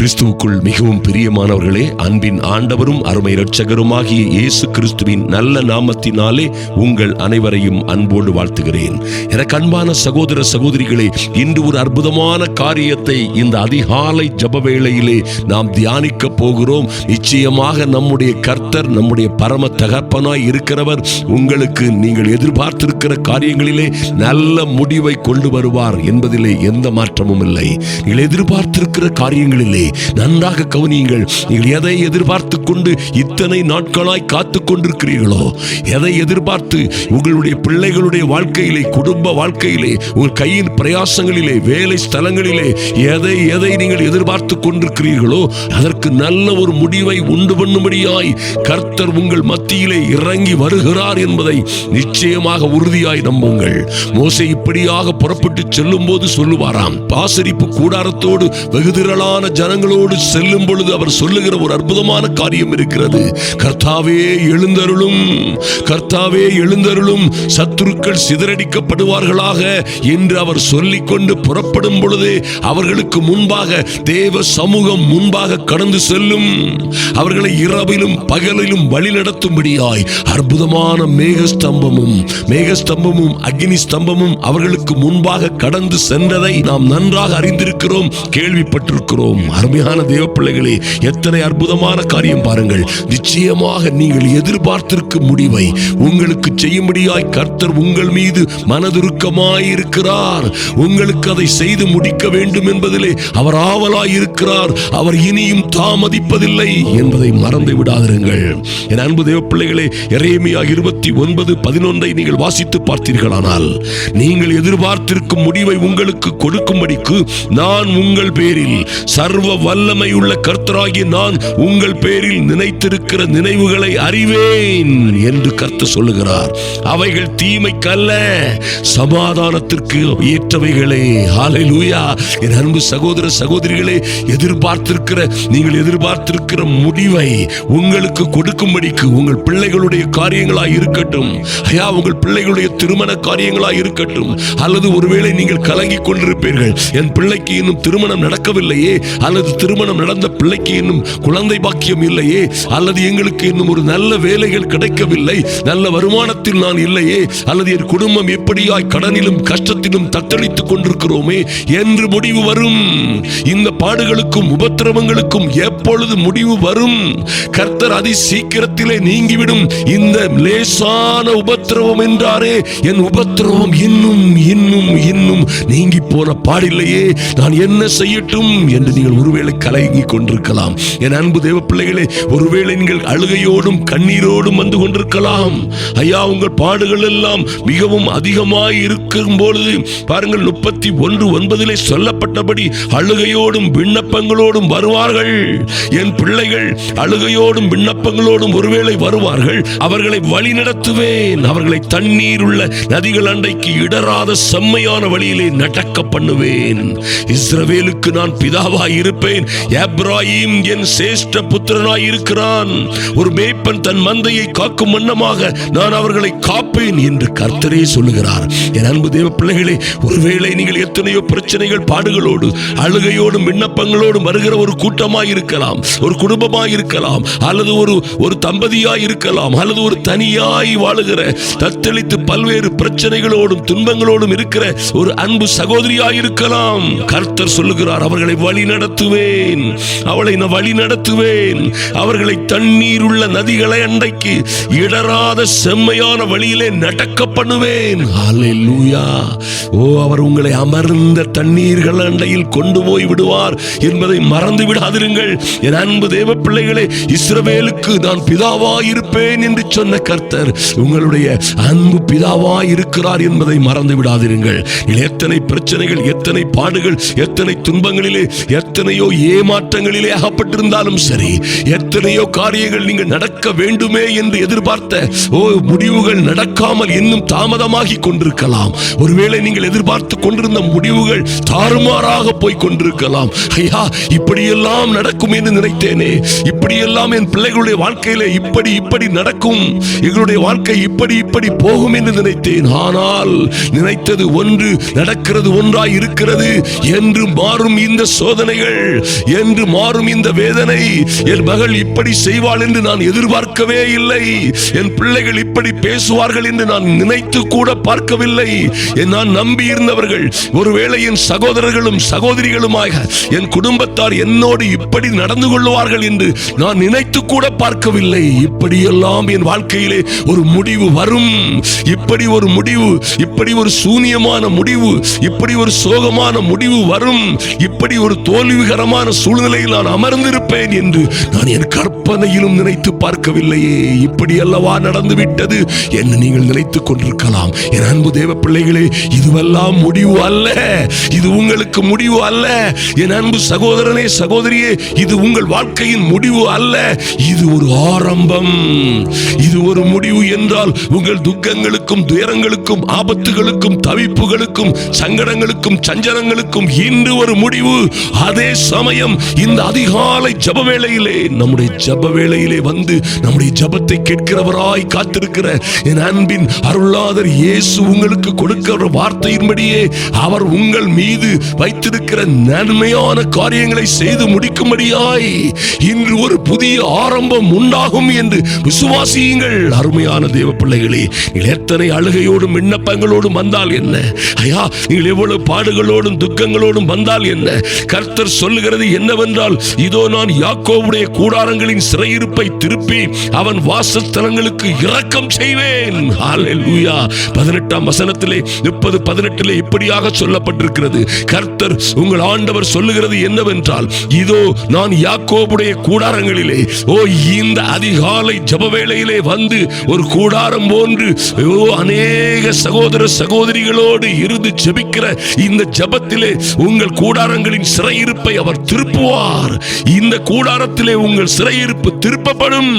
கிறிஸ்துவுக்குள் மிகவும் பிரியமானவர்களே அன்பின் ஆண்டவரும் அருமை இரட்சகருமாகிய இயேசு கிறிஸ்துவின் நல்ல நாமத்தினாலே உங்கள் அனைவரையும் அன்போடு வாழ்த்துகிறேன். எனக்கு அன்பான சகோதர சகோதரிகளே இன்று ஒரு அற்புதமான காரியத்தை இந்த அதிகாலை ஜப வேளையிலே நாம் தியானிக்க போகிறோம். நிச்சயமாக நம்முடைய கர்த்தர் நம்முடைய பரம தகப்பனாய் இருக்கிறவர் உங்களுக்கு நீங்கள் எதிர்பார்த்திருக்கிற காரியங்களிலே நல்ல முடிவை கொண்டு வருவார் என்பதிலே எந்த மாற்றமும் இல்லை. நீங்கள் எதிர்பார்த்திருக்கிற காரியங்களிலே நன்றாக கவனியுங்கள் நீங்கள் எதை எதிர்பார்த்து கொண்டு இத்தனை நாட்களாய் காத்து கொண்டிருக்கிறீர்களோ எதை எதிர்பார்த்து உங்களுடைய பிள்ளைகளுடைய வாழ்க்கையிலே குடும்ப வாழ்க்கையிலே உங்கள் கையின் பிரயாசங்களிலே வேலை ஸ்தலங்களிலே எதை எதை நீங்கள் எதிர்பார்த்து கொண்டிருக்கிறீர்களோ அதற்கு நல்ல ஒரு முடிவை உண்டு பண்ணும்படியாய் கர்த்தர் உங்கள் மத்தியிலே இறங்கி வருகிறார் என்பதை நிச்சயமாக உறுதியாய் நம்புங்கள். மோசை இப்படியாக புறப்பட்டு செல்லும் போது சொல்லுவாராம் பாசரிப்பு கூடாரத்தோடு வெகுதிரளான ஜனங்கள் ஜனங்களோடு செல்லும் பொழுது அவர் சொல்லுகிற ஒரு அற்புதமான காரியம் இருக்கிறது. கர்த்தாவே எழுந்தருளும். கர்த்தாவே எழுந்தருளும். சத்துருக்கள் சிதறடிக்கப்படுவார்களாக என்று அவர் சொல்லிக்கொண்டு புறப்படும் பொழுது அவர்களுக்கு முன்பாக தேவ சமூகம் முன்பாக கடந்து செல்லும். அவர்களை இரவிலும் பகலிலும் வழிநடத்தும்படியாய் அற்புதமான மேகஸ்தம்பமும் மேகஸ்தம்பமும் அக்னி ஸ்தம்பமும் அவர்களுக்கு முன்பாக கடந்து சென்றதை நாம் நன்றாக அறிந்திருக்கிறோம் கேள்விப்பட்டிருக்கிறோம். அருமையான தேவ பிள்ளைகளே எத்தனை அற்புதமான காரியம் பாருங்கள். நிச்சயமாக நீங்கள் எதிர்பார்த்திருக்கும் முடிவை உங்களுக்கு செய்யும்படியாய் கர்த்தர் உங்கள் மீது மனதுருக்கமாயிருக்கிறார். உங்களுக்கு அதை செய்து முடிக்க வேண்டும் என்பதிலே அவர் ஆவலாய் இருக்கிறார் அவர் இனியும் தாமதிப்பதில்லை என்பதை மறந்து விடாதிருங்கள். என் அன்பு தேவ பிள்ளைகளே எரேமியா இருபத்தி ஒன்பது பதினொன்றை நீங்கள் வாசித்து பார்த்தீர்களானால் நீங்கள் எதிர்பார்த்திருக்கும் முடிவை உங்களுக்கு கொடுக்கும்படிக்கு நான் உங்கள் பேரில் சர்வ வல்லமை உள்ள கர்த்தராகி நான் உங்கள் பேரில் நினைத்திருக்கிற நினைவுகளை அறிவேன் என்று கர்த்தர் சொல்லுகிறார். அவைகள் தீமைக்கல்ல சமாதானத்திற்கு ஏற்றவைகளே. ஹalleluya. என் அன்பு சகோதர சகோதரிகளே எதிர்பார்த்திருக்கிற நீங்கள் எதிர்பார்த்திருக்கிற முடிவை உங்களுக்கு கொடுக்கும்படிக்கு உங்கள் பிள்ளைகளுடைய காரியங்களாய் இருக்கட்டும். ஐயா உங்கள் பிள்ளைகளுடைய திருமண காரியங்களாய் இருக்கட்டும். அல்லது ஒருவேளை நீங்கள் கலங்கிக் கொண்டிருப்பீர்கள். என் பிள்ளைக்கு இன்னும் திருமணம் நடக்கவில்லையே. அல்லது திருமணம் நடந்த பிள்ளைக்கு இன்னும் குழந்தை பாக்கியம் இல்லையே? அல்லது எங்களுக்கு இன்னும் ஒரு நல்ல வேலைகள் கிடைக்கவில்லை? நல்ல வருமானத்தில் நான் இல்லையே? அல்லது என் குடும்பம் எப்படியாய் கடனிலும் கஷ்டத்திலும் தத்தளித்துக் கொண்டிருக்கிறோமே? என்று முடிவு வரும். இந்த பாடுகளுக்கும் உபத்திரவங்களுக்கும் எப்பொழுது முடிவு வரும்? கர்த்தர் அதி சீக்கிரத்திலே நீங்கிவிடும். இந்த லேசான உபத்திரவம் என்றாரே என் உபத்திரவம் இன்னும் இன்னும் இன்னும் நீங்கி போன பாடில்லையே? நான் என்ன செய்யட்டும்? என்று நீங்கள் ஒருவேளை கலங்கி கொண்டிருக்கலாம். என் அன்பு தேவ பிள்ளைகளே ஒருவேளை நீங்கள் அழுகையோடும் கண்ணீரோடும் வந்து கொண்டிருக்கலாம். ஐயா உங்கள் பாடுகள் எல்லாம் மிகவும் அதிகமாய் இருக்கும் பொழுது பாருங்கள் முப்பத்தி ஒன்று ஒன்பதிலே சொல்லப்பட்டபடி அழுகையோடும் விண்ணப்பங்களோடும் வருவார்கள். என் பிள்ளைகள் அழுகையோடும் விண்ணப்பங்களோடும் ஒருவேளை வருவார்கள் அவர்களை வழி நடத்துவேன். அவர்களை தண்ணீர் உள்ள நதிகள் அண்டைக்கு இடராத செம்மையான வழியிலே நடக்க பண்ணுவேன். இஸ்ரவேலுக்கு நான் பிதாவாய் இருப்பேன். எப்ராஹிம் என் சேஷ்ட புத்திரனாய் இருக்கிறான். ஒரு மேய்ப்பன் தன் மந்தையை காக்கும் வண்ணமாக நான் அவர்களை காப்பேன் என்று கர்த்தரே சொல்லுகிறார். என் அன்பு தேவ பிள்ளைகளே ஒருவேளை நீங்கள் எத்தனையோ பிரச்சனைகள் பாடுகளோடு அழுகையோடும் விண்ணப்பங்களோடும் வருகிற ஒரு கூட்டமாய் இருக்கலாம் ஒரு குடும்பமாய் இருக்கலாம் அல்லது ஒரு ஒரு தம்பதியாய் இருக்கலாம் அல்லது ஒரு தனியாய் வாழுகிற தத்தளித்து பல்வேறு பிரச்சனைகளோடும் துன்பங்களோடும் இருக்கிற ஒரு அன்பு சகோதரியாய் இருக்கலாம். கர்த்தர் சொல்லுகிறார் அவர்களை வழி நடத்துவேன் அவளை நான் வழி நடத்துவேன். அவர்களை தண்ணீர் உள்ள நதிகளை அன்றைக்கு இடராத செம்மையான வழியிலே நடக்க பண்ணுவேன். ஓ அவர் உங்களை அமர்ந்த தண்ணீர்கள் அண்டையில் கொண்டு போய் விடுவார் என்பதை மறந்து விடாதிருங்கள். என் அன்பு தேவ பிள்ளைகளே இஸ்ரவேலுக்கு நான் பிதாவாயிருப்பேன் என்று சொன்ன கர்த்தர் உங்களுடைய அன்பு பிதாவாய் இருக்கிறார் என்பதை மறந்து விடாதிருங்கள். எத்தனை பிரச்சனைகள் எத்தனை பாடுகள் எத்தனை துன்பங்களிலே எத்தனை எத்தனையோ ஏமாற்றங்களிலே அகப்பட்டிருந்தாலும் சரி எத்தனையோ காரியங்கள் நீங்கள் நடக்க வேண்டுமே என்று எதிர்பார்த்த ஓ முடிவுகள் நடக்காமல் இன்னும் தாமதமாகி கொண்டிருக்கலாம். ஒருவேளை நீங்கள் எதிர்பார்த்து கொண்டிருந்த முடிவுகள் தாறுமாறாக போய் கொண்டிருக்கலாம். ஐயா இப்படியெல்லாம் நடக்கும் என்று நினைத்தேனே. இப்படியெல்லாம் என் பிள்ளைகளுடைய வாழ்க்கையில இப்படி இப்படி நடக்கும். எங்களுடைய வாழ்க்கை இப்படி இப்படி போகும் என்று நினைத்தேன். ஆனால் நினைத்தது ஒன்று நடக்கிறது ஒன்றாய் இருக்கிறது என்று மாறும் இந்த சோதனைகள். செய்வாள் என்று மாறும் இந்த வேதனை. என் மகள் இப்படி செய்வாள் என்று நான் எதிர்பார்க்கவே இல்லை. என் பிள்ளைகள் இப்படி பேசுவார்கள் என்று நான் நினைத்து கூட பார்க்கவில்லை. நான் நம்பி இருந்தவர்கள் ஒருவேளை என் சகோதரர்களும் சகோதரிகளுமாக என் குடும்பத்தார் என்னோடு இப்படி நடந்து கொள்வார்கள் என்று நான் நினைத்து கூட பார்க்கவில்லை. இப்படியெல்லாம் என் வாழ்க்கையிலே ஒரு முடிவு வரும். இப்படி ஒரு முடிவு இப்படி ஒரு சூனியமான முடிவு இப்படி ஒரு சோகமான முடிவு வரும். இப்படி ஒரு தோல்விகர தோல்விகரமான சூழ்நிலையில் நான் அமர்ந்திருப்பேன் என்று நான் என் கற்பனையிலும் நினைத்து பார்க்கவில்லையே. இப்படி அல்லவா நடந்து விட்டது என்று நீங்கள் நினைத்துக் கொண்டிருக்கலாம். என் அன்பு தேவ பிள்ளைகளே இதுவெல்லாம் முடிவு அல்ல. இது உங்களுக்கு முடிவு அல்ல. என் அன்பு சகோதரனே சகோதரியே இது உங்கள் வாழ்க்கையின் முடிவு அல்ல. இது ஒரு ஆரம்பம். இது ஒரு முடிவு என்றால் உங்கள் துக்கங்களுக்கும் துயரங்களுக்கும் ஆபத்துகளுக்கும் தவிப்புகளுக்கும் சங்கடங்களுக்கும் சஞ்சலங்களுக்கும் இன்று ஒரு முடிவு. அதே சமயம் இந்த அதிகாலை ஜப வேளையிலே நம்முடைய ஜப வேளையிலே வந்து நம்முடைய ஜபத்தை கேட்கிறவராய் காத்திருக்கிற என் அன்பின் அருளாதர் இயேசு உங்களுக்கு கொடுக்கிற வார்த்தையின்படியே அவர் உங்கள் மீது வைத்திருக்கிற நன்மையான காரியங்களை செய்து முடிக்கும்படியாய் இன்று ஒரு புதிய ஆரம்பம் உண்டாகும் என்று விசுவாசியுங்கள். அருமையான தேவ பிள்ளைகளே நீங்கள் எத்தனை அழுகையோடும் விண்ணப்பங்களோடும் வந்தால் என்ன? ஐயா நீங்கள் எவ்வளவு பாடுகளோடும் துக்கங்களோடும் வந்தால் என்ன? கர்த்தர் சொல்லு சொல்லுகிறது என்னவென்றால் இதோ நான் யாக்கோவுடைய கூடாரங்களின் சிறையிருப்பை திருப்பி அவன் வாசஸ்தலங்களுக்கு இரக்கம் செய்வேன். பதினெட்டாம் வசனத்திலே முப்பது பதினெட்டிலே இப்படியாக சொல்லப்பட்டிருக்கிறது. கர்த்தர் உங்கள் ஆண்டவர் சொல்லுகிறது என்னவென்றால் இதோ நான் யாக்கோபுடைய கூடாரங்களிலே ஓ இந்த அதிகாலை ஜப வேளையிலே வந்து ஒரு கூடாரம் போன்று ஓ அநேக சகோதர சகோதரிகளோடு இருந்து ஜபிக்கிற இந்த ஜபத்திலே உங்கள் கூடாரங்களின் சிறையிருப்பை அவர் திருப்புவார். இந்த கூடாரத்திலே உங்கள் சிறையிருப்பு திருப்பப்படும்.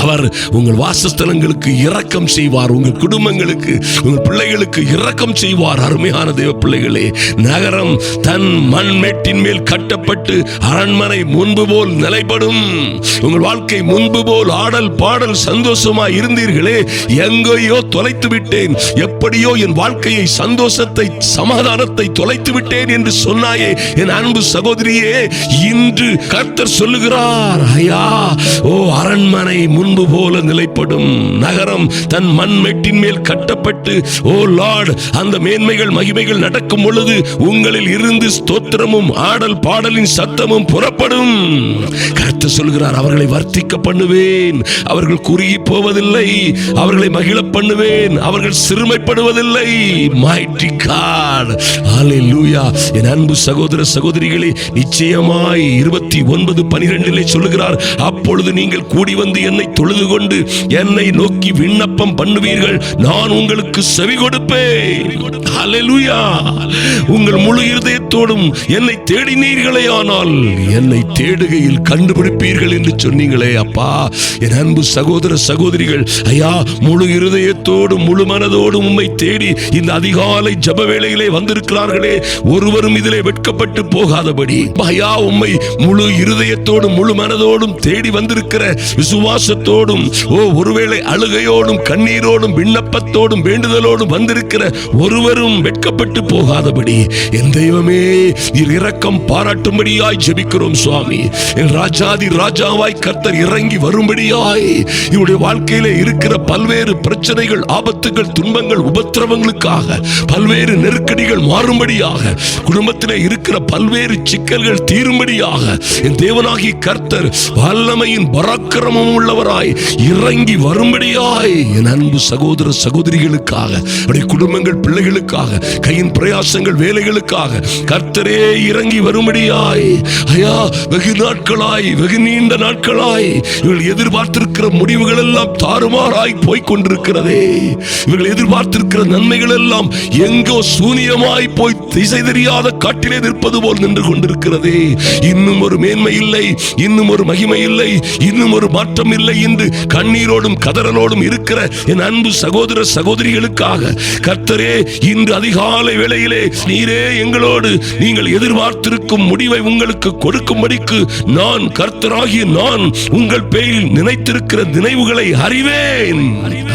அவர் உங்கள் வாசஸ்தலங்களுக்கு இரக்கம் செய்வார். உங்கள் குடும்பங்களுக்கு உங்கள் பிள்ளைகளுக்கு இரக்கம் செய்வார். அருமையான தேவ பிள்ளைகளே நகரம் தன் மண் மேட்டின் மேல் கட்டப்பட்டு அரண்மனை முன்பு போல் நிலைப்படும் உங்கள் வாழ்க்கை முன்பு போல் ஆடல் பாடல் சந்தோஷமா இருந்தீர்களே எங்கேயோ தொலைத்து விட்டேன். எப்படியோ என் வாழ்க்கையை சந்தோஷத்தை சமாதானத்தை தொலைத்து விட்டேன் என்று சொன்னாயே என் அன்பு சகோதரி சகோதரியே இன்று கர்த்தர் சொல்லுகிறார் ஐயா ஓ அரண்மனை முன்பு போல நிலைப்படும் நகரம் தன் மண் மெட்டின் மேல் கட்டப்பட்டு ஓ லார்ட் அந்த மேன்மைகள் மகிமைகள் நடக்கும் பொழுது உங்களில் இருந்து ஸ்தோத்திரமும் ஆடல் பாடலின் சத்தமும் புறப்படும். கர்த்தர் சொல்கிறார் அவர்களை வர்த்திக்க பண்ணுவேன். அவர்கள் குறுகி போவதில்லை. அவர்களை மகிழ பண்ணுவேன். அவர்கள் சிறுமைப்படுவதில்லை. ஹalleluya என் அன்பு சகோதர சகோதரிகளே நிச்சயமாய் இருபத்தி ஒன்பது பனிரெண்டிலே சொல்லுகிறார் அப்பொழுது நீங்கள் கூடி வந்து என்னை தொழுது கொண்டு என்னை நோக்கி விண்ணப்பம் பண்ணுவீர்கள். நான் உங்களுக்கு செவி கொடுப்பேன். ஹalleluya உங்கள் முழு இருதயத்தோடும் என்னை தேடினீர்களே ஆனால் என்னை தேடுகையில் கண்டுபிடிப்பீர்கள் என்று சொன்னீங்களே அப்பா. என் அன்பு சகோதர சகோதரிகள் ஐயா முழு இருதயத்தோடும் முழு மனதோடும் உம்மை தேடி இந்த அதிகாலை ஜப வேளையிலே வந்திருக்கிறார்களே. ஒருவரும் இதிலே வெட்கப்பட்டு போகாதபடி. ஐயா உம்மை முழு இருதயத்தோடும் முழு மனதோடும் தேடி வந்திருக்கிற விசுவாசத்தோடும் ஓ ஒருவேளை அழுகையோடும் கண்ணீரோடும் விண்ணப்பத்தோடும் வேண்டுதலோடும் வந்திருக்கிற ஒருவரும் வெட்கப்பட்டு போகாதபடி. என் தெய்வமே நீர் இரக்கம் பாராட்டும்படியாய் ஜெபிக்கிறோம் சுவாமி. என் ராஜாதி ராஜாவாய் கர்த்தர் இறங்கி வரும்படியாய் இவருடைய வாழ்க்கையில இருக்கிற பல்வேறு பிரச்சனைகள் ஆபத்துகள் துன்பங்கள் உபத்திரவங்களுக்காக பல்வேறு நெருக்கடிகள் மாறும்படியாக குடும்பத்திலே இருக்கிற பல்வேறு சிக்கல்கள் தீரும்படியாக என் தேவனாகி கர்த்தர் வல்லமையின் பராக்கிரமம் உள்ளவராய் இறங்கி வரும்படியாய் என் அன்பு சகோதர சகோதரிகளுக்காக அவருடைய குடும்பங்கள் பிள்ளைகளுக்காக கையின் பிரயாசங்கள் வேலைகளுக்காக கர்த்தரே இறங்கி வரும்படியாய். ஐயா வெகு நாட்களாய் வெகு நீண்ட நாட்களாய். இவர்கள் எதிர்பார்த்திருக்கிற முடிவுகள் எல்லாம் தாறுமாறாய் போய் கொண்டிருக்கிறதே இவர்கள் எதிர்பார்த்திருக்கிற நன்மைகள் எல்லாம் எங்கோ சூனியமாய் போய் திசை தெரியாத காட்டிலே நிற்பது போல் நின்று கொண்டிருக்கிறதே. இன்னும் ஒரு மேன்மை இல்லை இன்னும் ஒரு மகிமை இல்லை இன்னும் ஒரு மாற்றம் இல்லை என்று கண்ணீரோடும் கதறலோடும் இருக்கிற என் அன்பு சகோதர சகோதரிகளுக்காக கர்த்தரே இன்று அதிகாலை வேளையிலே நீரே எங்களோடு நீங்கள் எதிர்பார்த்திருக்கும் முடிவை உங்களுக்கு கொடுக்கும்படிக்கு நான் கர்த்தராகிய நான் உங்கள் பேரில் நினைத்திருக்கிற நினைவுகளை அறிவேன்.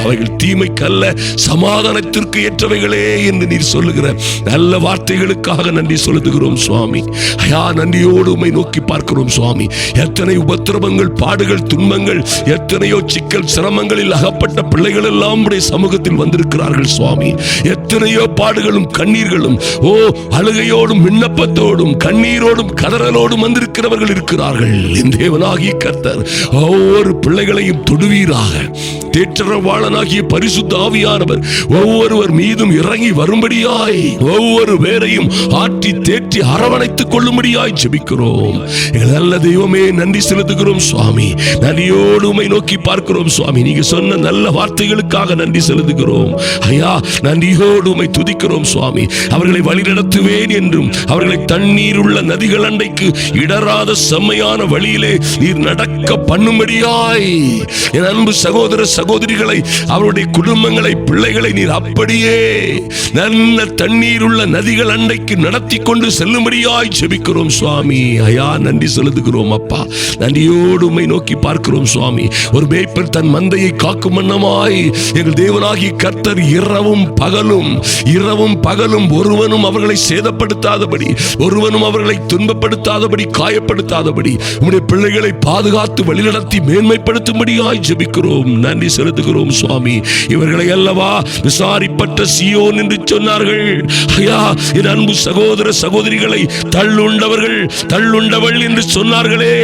அவைகள் தீமைக்கல்ல சமாதானத்திற்கு ஏற்றவைகளே என்று நீர் சொல்லுகிற நல்ல வார்த்தை வார்த்தைகளுக்காக நன்றி செலுத்துகிறோம் சுவாமி. ஐயா நன்றியோடு உமை நோக்கி பார்க்கிறோம் சுவாமி. எத்தனை உபத்திரவங்கள் பாடுகள் துன்பங்கள் எத்தனையோ சிக்கல் சிரமங்களில் அகப்பட்ட பிள்ளைகள் எல்லாம் உடைய சமூகத்தில் வந்திருக்கிறார்கள் சுவாமி. எத்தனையோ பாடுகளும் கண்ணீர்களும் ஓ அழுகையோடும் விண்ணப்பத்தோடும் கண்ணீரோடும் கதறலோடும் வந்திருக்கிறவர்கள் இருக்கிறார்கள். தேவனாகி கர்த்தர் ஒவ்வொரு பிள்ளைகளையும் தொடுவீராக. தேற்றரவாளனாகிய பரிசுத்த ஆவியானவர் ஒவ்வொருவர் மீதும் இறங்கி வரும்படியாய் ஒவ்வொரு வேறு பேரையும் ஆற்றி தேற்றி அரவணைத்துக் கொள்ளும்படியாய் ஜெபிக்கிறோம். நல்ல தெய்வமே நன்றி செலுத்துகிறோம் சுவாமி. நன்றியோடு உமை நோக்கி பார்க்கிறோம் சுவாமி. நீங்க சொன்ன நல்ல வார்த்தைகளுக்காக நன்றி செலுத்துகிறோம். ஐயா நன்றியோடு உமை துதிக்கிறோம் சுவாமி. அவர்களை வழிநடத்துவேன் என்றும் அவர்களை தண்ணீர் உள்ள நதிகள் அண்டைக்கு இடராத செம்மையான வழியிலே நீர் நடக்க பண்ணும்படியாய். என் அன்பு சகோதர சகோதரிகளை அவருடைய குடும்பங்களை பிள்ளைகளை நீர் அப்படியே நல்ல தண்ணீர் உள்ள நதிகள் அன்னைக்கு நடத்தி கொண்டு செல்லும்படியாய் ஜெபிக்கிறோம் சுவாமி. ஐயா நன்றி செலுத்துகிறோம் அப்பா. நன்றியோடு உண்மை நோக்கி பார்க்கிறோம் சுவாமி. ஒரு மேய்ப்பர் தன் மந்தையை காக்கும் வண்ணமாய் எங்கள் தேவனாகி கர்த்தர் இரவும் பகலும் இரவும் பகலும் ஒருவனும் அவர்களை சேதப்படுத்தாதபடி ஒருவனும் அவர்களை துன்பப்படுத்தாதபடி காயப்படுத்தாதபடி உம்முடைய பிள்ளைகளை பாதுகாத்து வழிநடத்தி மேன்மைப்படுத்தும்படியாய் ஜெபிக்கிறோம். நன்றி செலுத்துகிறோம் சுவாமி. இவர்களை அல்லவா விசாரிப்பட்ட சியோன் என்று சொன்னார்கள். ஐயா என் அன்பு சகோதர சகோதரிகளை தள்ளுண்டவர்கள் தள்ளுண்டவள் என்று சொன்னார்களே.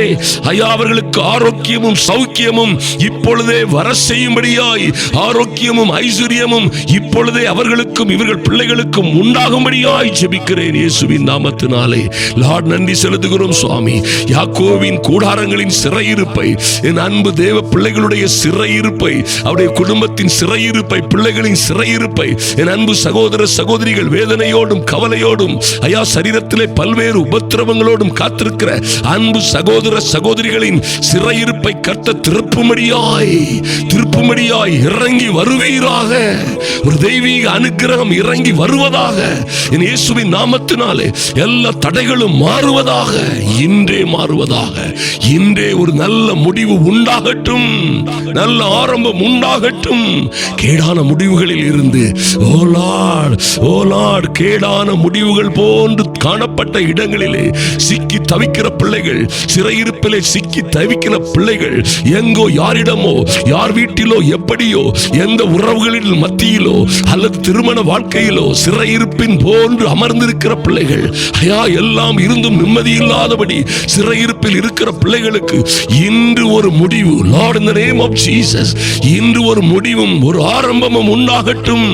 ஐயா அவர்களுக்கு ஆரோக்கியமும் சௌக்கியமும் இப்பொழுதே வர செய்யும்படியாய் ஆரோக்கியமும் ஐஸ்வர்யமும் இப்பொழுதே அவர்களுக்கும் இவர்கள் பிள்ளைகளுக்கும் உண்டாகும்படியாய் ஜெபிக்கிறேன் இயேசுவின் நாமத்தினாலே. லார்ட் நன்றி செலுத்துகிறோம் சுவாமி. யாக்கோவின் கூடாரங்களின் சிறையிருப்பை என் அன்பு தேவ பிள்ளைகளுடைய சிறையிருப்பை அவருடைய குடும்பத்தின் சிறையிருப்பை பிள்ளைகளின் சிறையிருப்பை என் அன்பு சகோதர சகோதரிகள் வேதனையோடும் கவலையோடும் ஐயா சரீரத்திலே பல்வேறு உபத்திரவங்களோடும் காத்திருக்கிற அன்பு சகோதர சகோதரிகளின் சிறையிருப்பை கட்ட திருப்புமடியாய் திருப்புமடியாய் இறங்கி வருவீராக. ஒரு தெய்வீக அனுகிரகம் இறங்கி வருவதாக என் இயேசுவின் நாமத்தினாலே எல்லா தடைகளும் மாறுவதாக இன்றே மாறுவதாக. இன்றே ஒரு நல்ல முடிவு உண்டாகட்டும் நல்ல ஆரம்பம் உண்டாகட்டும். கேடான முடிவுகளில் இருந்து ஓலாட் ஓலாட் கேடான முடிவுகள் போன்று காணப்பட்ட இடங்களிலே சிக்கி தவிக்கிற பிள்ளைகள் சிறையிருப்பிலே சிக்கி தவிக்கிற பிள்ளைகள் எங்கோ யாரிடமோ யார் வீட்டிலோ எப்படியோ எந்த உறவுகளின் மத்தியிலோ அல்லது திருமண வாழ்க்கையிலோ சிறையிருப்பின் போன்று அமர்ந்திருக்கிற பிள்ளைகள் ஐயா எல்லாம் இருந்தும் நிம்மதி இல்லாதபடி சிறையிருப்பில் இருக்கிற பிள்ளைகளுக்கு இன்று ஒரு முடிவு. லார்ட் இந்த நேம் ஆஃப் ஜீசஸ் இன்று ஒரு முடிவும் ஒரு ஆரம்பமும் உண்டாகட்டும்.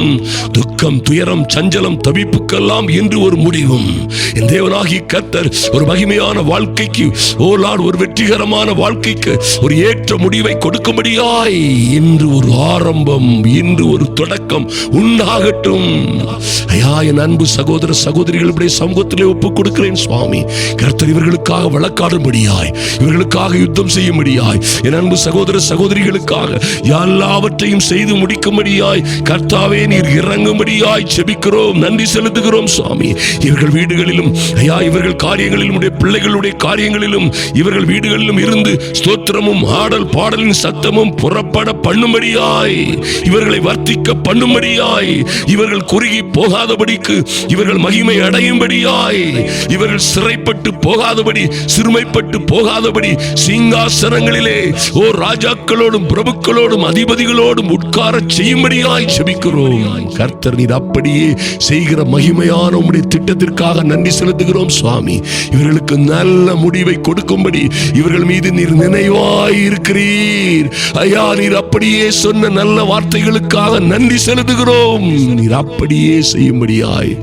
துக்கம் துயரம் சஞ்சலம் தவிப்புக்கெல்லாம் இன்று ஒரு முடிவும். என் தேவனாகி கத்தர் ஒரு மகிமையான வாழ்க்கைக்கு ஓ லார்ட் ஒரு வெற்றிகரமான வாழ்க்கைக்கு ஒரு ஏற்ற முடிவை கொடுக்கும்படியாய் இன்று ஒரு ஆரம்பம் இன்று ஒரு தொடக்கம் உண்டாகட்டும். ஐயா என் அன்பு சகோதர சகோதரிகளுடைய சமூகத்திலே ஒப்பு கொடுக்கிறேன் சுவாமி. கர்த்தர் இவர்களுக்காக வழக்காடும்படியாய் இவர்களுக்காக யுத்தம் செய்யும்படியாய் என் அன்பு சகோதர சகோதரிகளுக்காக எல்லாவற்றையும் செய்து முடிக்கும்படியாய் கர்த்தாவே நீர் இறங்கும்படியாய் செபிக்கிறோம் நன்றி செலுத்துகிறோம் சுவாமி. இவர்கள் வீடுகள் காரியங்களிலும் ஐயா இவர்கள் காரியங்களிலும் உடைய பிள்ளைகளுடைய காரியங்களிலும் இவர்கள் வீடுகளிலும் இருந்து ஸ்தோத்திரமும் ஆடல் பாடலின் சத்தமும் புறப்பட பண்ணும்படியாய் இவர்களை வர்த்திக்க பண்ணும்படியாய் இவர்கள் குறுகி போகாதபடிக்கு இவர்கள் மகிமை அடையும்படியாய் இவர்கள் சிறைப்பட்டு போகாதபடி சிறுமைப்பட்டு போகாதபடி சிங்காசனங்களிலே ஓ ராஜாக்களோடும் பிரபுக்களோடும் அதிபதிகளோடும் உட்கார செய்யும்படியாய் செபிக்கிறோம். கர்த்தர் நீர் அப்படியே செய்கிற மகிமையான உம்முடைய திட்டத்திற்காக நன்றி செலுத்துகிறோம் சுவாமி. இவர்களுக்கு நல்ல முடிவை கொடுக்கும்படி இவர்கள் மீது நீர் நினைவாய் இருக்கிறீர். ஐயா நீர் அப்படியே சொன்ன நல்ல வார்த்தைகளுக்காக நன்றி செலுத்துகிறோம். நீர் அப்படியே செய்யும்படியாய்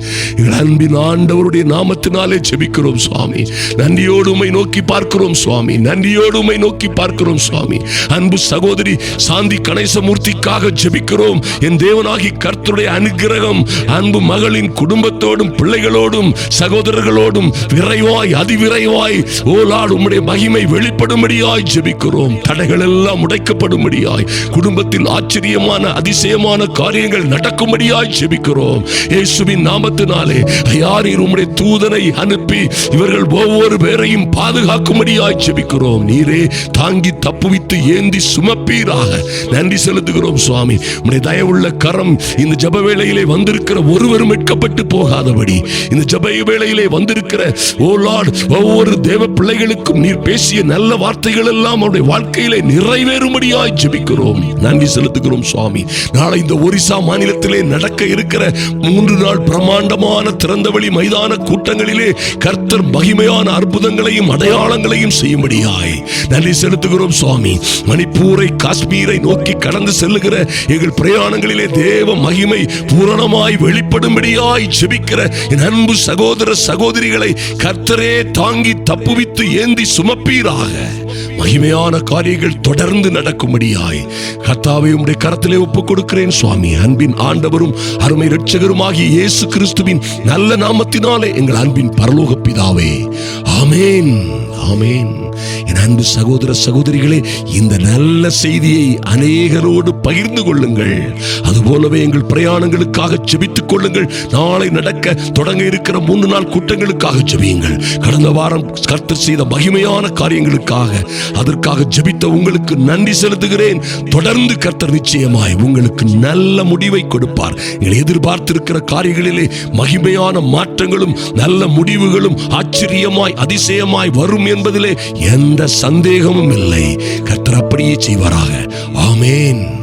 அன்பின் ஆண்டவருடைய நாமத்தினாலே செபிக்கிறோம் சுவாமி. நன்றியோடு உமை நோக்கி பார்க்கிறோம் சுவாமி. நன்றியோடு உமை நோக்கி பார்க்கிறோம் சுவாமி. அன்பு சகோதரி சாந்தி கணேசமூர்த்திக்காக ஜெபிக்கிறோம். என் தேவனாகி கர்த்தருடைய அனுகிரகம் அன்பு மகளின் குடும்பத்தோடும் பிள்ளைகளோடும் சகோதரர்களோடும் விரைவாய் அதிவிரைவாய் ஓலாடு உம்முடைய மகிமை வெளிப்படும்படியாய் ஜெபிக்கிறோம். தடைகள் எல்லாம் உடைக்கப்படும்படியாய் குடும்பத்தில் ஆச்சரியமான அதிசயமான காரியங்கள் நடக்கும்படியாய் ஜெபிக்கிறோம். இயேசுவின் நாமத்தினாலே யாரீர் உம்முடைய தூதனை அனுப்பி இவர்கள் ஒவ்வொரு பேரையும் பாதுகாக்கும்படியாய் ஜெபிக்கிறோம். நீரே தாங்கி தப்புவித்து ஏந்தி சுமப்பீராக. நன்றி செலுத்துகிறோம் சுவாமி. உம்முடைய தயவுள்ள கரம் இந்த ஜப வேளையிலே வந்திருக்கிற ஒருவரும் மீட்கப்பட்டு போகாதபடி இந்த ஜப வேளையிலே வந்திருக்கிற ஓ லார்ட் ஒவ்வொரு தேவ பிள்ளைகளுக்கும் நீர் பேசிய நல்ல வார்த்தைகள் எல்லாம் அவருடைய வாழ்க்கையிலே நிறைவேறும்படியாய் ஜெபிக்கிறோம். நன்றி செலுத்துகிறோம் சுவாமி. நாளை இந்த ஒரிசா மாநிலத்திலே நடக்க இருக்கிற மூன்று நாள் பிரமாண்டமான திறந்தவெளி மைதான கூட்டங்களிலே கர்த்தர் மகிமையான அற்புதங்களையும் அடையாளங்களையும் செய்யும்படியாய். நன்றி செலுத்துகிறோம் சுவாமி. மணிப்பூரை காஷ்மீரை நோக்கி கடந்து செல்லுகிற எங்கள் பிரயாணங்களிலே தேவ மகிமை பூரணமாய் வெளிப்படும்படியாய் ஜெபிக்கிற என் அன்பு சகோதர சகோதரிகளை கர்த்தரே தாங்கி தப்புவித்து ஏந்தி சுமப்பீராக. மகிமையான காரியங்கள் தொடர்ந்து நடக்கும்படியாய் கர்த்தாவை உம்முடைய கரத்திலே ஒப்புக் கொடுக்கிறேன் சுவாமி. அன்பின் ஆண்டவரும் அருமை ஆகிய இயேசு கிறிஸ்துவின் நல்ல நாமத்தினாலே எங்கள் அன்பின் பரலோக பிதாவே. ஆமேன். ஆமேன். என் அன்பு சகோதர சகோதரிகளே இந்த நல்ல செய்தியை அநேகரோடு பகிர்ந்து கொள்ளுங்கள். அதுபோலவே எங்கள் பிரயாணங்களுக்காக செபித்துக் கொள்ளுங்கள். நாளை நடக்க தொடங்க இருக்கிற மூன்று நாள் கூட்டங்களுக்காக செபியுங்கள். கடந்த வாரம் கர்த்தர் செய்த மகிமையான காரியங்களுக்காக அதற்காக ஜபித்த உங்களுக்கு நன்றி செலுத்துகிறேன். தொடர்ந்து கர்த்தர் நிச்சயமாய் உங்களுக்கு நல்ல முடிவை கொடுப்பார். நீங்கள் எதிர்பார்த்திருக்கிற காரியங்களிலே மகிமையான மாற்றங்களும் நல்ல முடிவுகளும் ஆச்சரியமாய் அதிசயமாய் வரும் என்பதிலே எந்த சந்தேகமும் இல்லை. கர்த்தர் அப்படியே செய்வாராக. ஆமேன்.